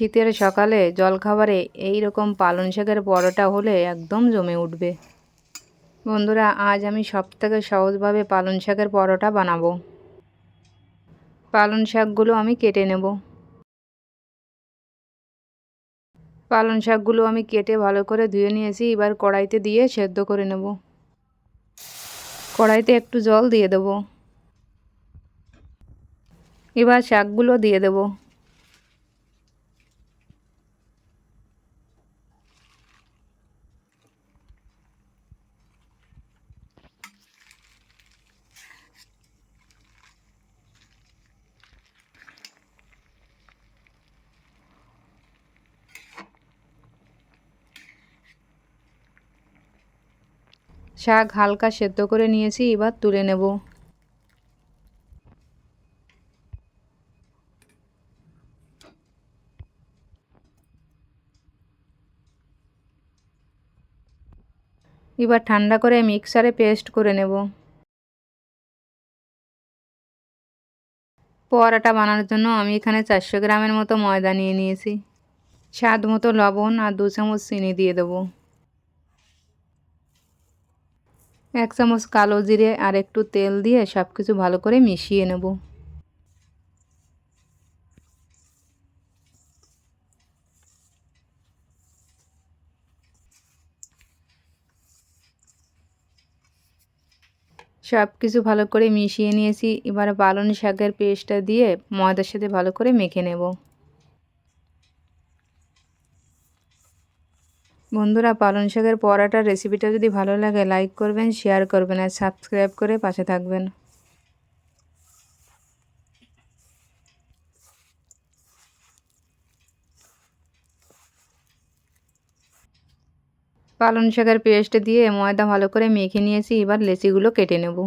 শীতের সকালে জলখাবারে এই রকম পালং শাকের পরোটা হলে একদম জমে উঠবে। বন্ধুরা, আজ আমি সবথেকে সহজভাবে পালং শাকের পরোটা বানাবো। পালং শাকগুলো আমি কেটে নেব। পালং শাকগুলো আমি কেটে ভালো করে ধুয়ে নিয়েছি, এবার কড়াইতে দিয়ে সেদ্ধ করে নেব। কড়াইতে একটু জল দিয়ে দেব। এবার শাকগুলো দিয়ে দেবো। শাক হালকা সেদ্ধ করে নিয়েছি, এবার তুলে নেব। এবার ঠান্ডা করে মিক্সারে পেস্ট করে নেব। পরাটা বানানোর জন্য আমি এখানে চারশো গ্রামের মতো ময়দা নিয়ে নিয়েছি। স্বাদ মতো লবণ আর দু চামচ চিনি দিয়ে দেবো। এক চামচ কালো জিরে আর একটু তেল দিয়ে সব কিছু ভালো করে মিশিয়ে নেব। সব কিছু ভালো করে মিশিয়ে নিয়েছি। এবার পালন শাকের পেস্টটা দিয়ে ময়দার সাথে ভালো করে মেখে নেব। বন্ধুরা, পালং শাকের পরাটার রেসিপিটা যদি ভালো লাগে লাইক করবেন শেয়ার করবেন আর সাবস্ক্রাইব করে পাশে থাকবেন। পালং শাকের পেস্ট দিয়ে ময়দা ভালো করে মেখে নিয়েছি, এবার লেচিগুলো কেটে নেব।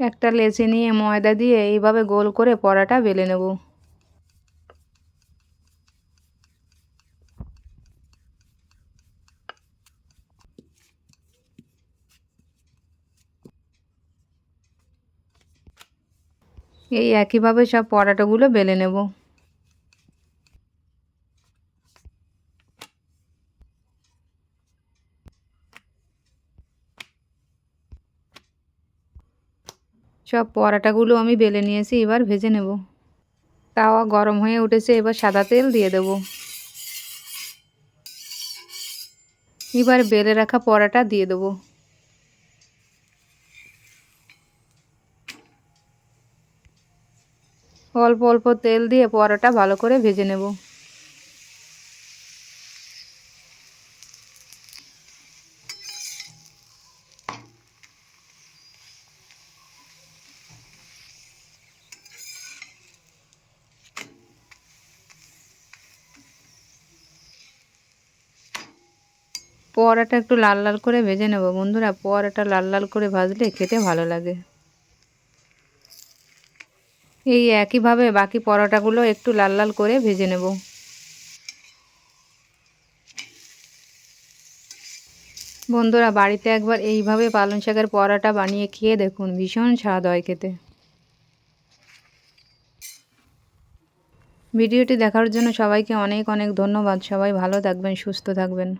একটা লেচি নিয়ে ময়দা দিয়ে এইভাবে গোল করে পরাটা বেলে নেব। এই একইভাবে সব পরাটাগুলো বেলে নেব। সব পরাটাগুলো আমি বেলে নিয়েছি, এবার ভেজে নেব। তাওয়া গরম হয়ে উঠেছে, এবার সাদা তেল দিয়ে দেব। এবার বেলে রাখা পরাটা দিয়ে দেবো। অল্প অল্প তেল দিয়ে পরোটা ভালো করে ভেজে নেব। পোয়ারাটা একটু লাল লাল করে ভেজে নেব। বন্ধুরা পোয়ারাটা লাল লাল করে ভাজলে খেতে ভালো লাগে। এই একইভাবে বাকি পরোটাগুলো একটু লাল লাল করে ভেজে নেব। বন্ধুরা, বাড়িতে একবার এইভাবে পালং শাকের পরোটা বানিয়ে খেয়ে দেখুন, ভীষণ স্বাদ হয় খেতে। ভিডিওটি দেখার জন্য সবাইকে অনেক অনেক ধন্যবাদ। সবাই ভালো থাকবেন, সুস্থ থাকবেন।